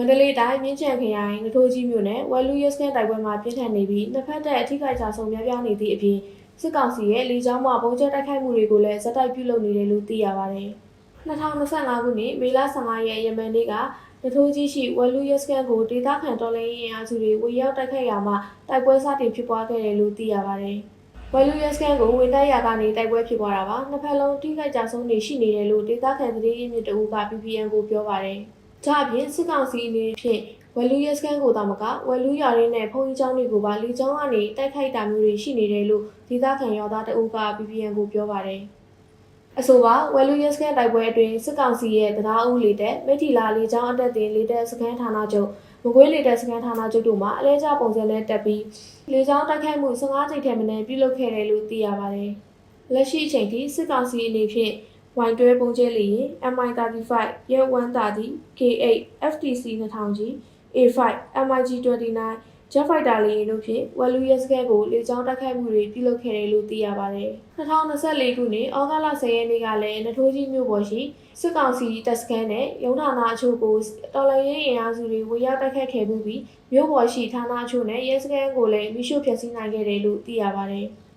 မန္တလေးတိုင်းမြင်းချံခရိုင်နထိုးကြီးမြို့နယ်ဝယ်လူရက်စကန်တိုက်ပွဲမှာပြင်းထန်နေပြီးနှစ်ဖက်တပ်အထိခိုက်ကြဆုံးများပြားနေသည့်အပြင်စစ်ကောင်စီရဲ့လေကြောင်းမှပုံကျဲတိုက်ခိုက်မှုတွေကိုလည်းဇက်တိုက်ပြုလုပ်နေတယ်လို့သိရပါတယ်။2025ခုနှစ်မေလ15ရက်ယမန်နေ့ကနထိုးကြီးရှိဝယ်လူရက်စကန်ကိုဒေသခံတော်လှန်ရေးအင်အားစုတွေဝင်ရောက်တိုက်ခိုက်ရာမှာတိုက်ပွဲစတင်ဖြစ်ပွားခဲ့တယ်လို့သိရပါတယ်။ဝယ်လူရက်စကန်ကိုဝင်တိုက်ရာကနေတိုက်ပွဲဖြစ်ပွားတာပါနှစ်ဖက်လုံးထိခိုက်ကြဆုံးနေရှိနေတယ်လို့ဒေသခံသတင်းရင်းမြစ်တအူးက PPN ကိုပြောပါတယ်။ ဒါအပြင်စစ်ကောင်စီအနေဖြင့်ဝယ်လူရက်စကန်ကိုတာမကဝယ်လူရရင်းနဲ့ဖုန်ကြီးကျောင်းတွေကိုပါလီကျောင်းကနေတိုက်ခိုက်တာမျိုးတွေရှိနေတယ်လို့ဒေသခံရောသားတအူးက PPN ကိုပြောပါတယ်။အဆိုပါဝယ်လူရက်စကန်တိုက်ပွဲအတွင်းစစ်ကောင်စီရဲ့တရားဥလေတဲ့မိထီလာလေကျောင်းအတက်တင်လေတဲ့စကန်ဌာနချုပ်မကွေးလေတဲ့စကန်ဌာနချုပ်တို့မှာအလဲကျပုံစံနဲ့တက်ပြီးလေကြောင်းတိုက်ခိုက်မှု15ကြိမ်ထက်မနည်းပြုလုပ်ခဲ့တယ်လို့သိရပါတယ်။လက်ရှိအချိန်ထိစစ်ကောင်စီအနေဖြင့် ဝိုင်တွဲပုံကျဲလေရင် MI35 ရဲ130 K8 FTC 2000ကြီး A5 MiG29 Jet Fighter လေယာဉ်တို့ဖြင့်ဝက်လူရဲစကဲကိုလေကြောင်းတိုက်ခိုက်မှုတွေပြုလုပ်ခဲ့တယ်လို့သိရပါတယ်။2024ခုနှစ်ဩဂတ်လ10ရက်နေ့ကလည်းနထိုးကြီးမြို့ပေါ်ရှိစစ်ကောင်စီတပ်စခန်းနဲ့ရုံးဌာနအချို့ကိုတော်လှန်ရေးအင်အားစုတွေဝင်ရောက်တိုက်ခိုက်ခဲ့မှုပြီးမြို့ပေါ်ရှိဌာနအချို့နဲ့ရဲစခန်းကိုလည်းမိရှုဖျက်ဆီးနိုင်ခဲ့တယ်လို့သိရပါတယ်။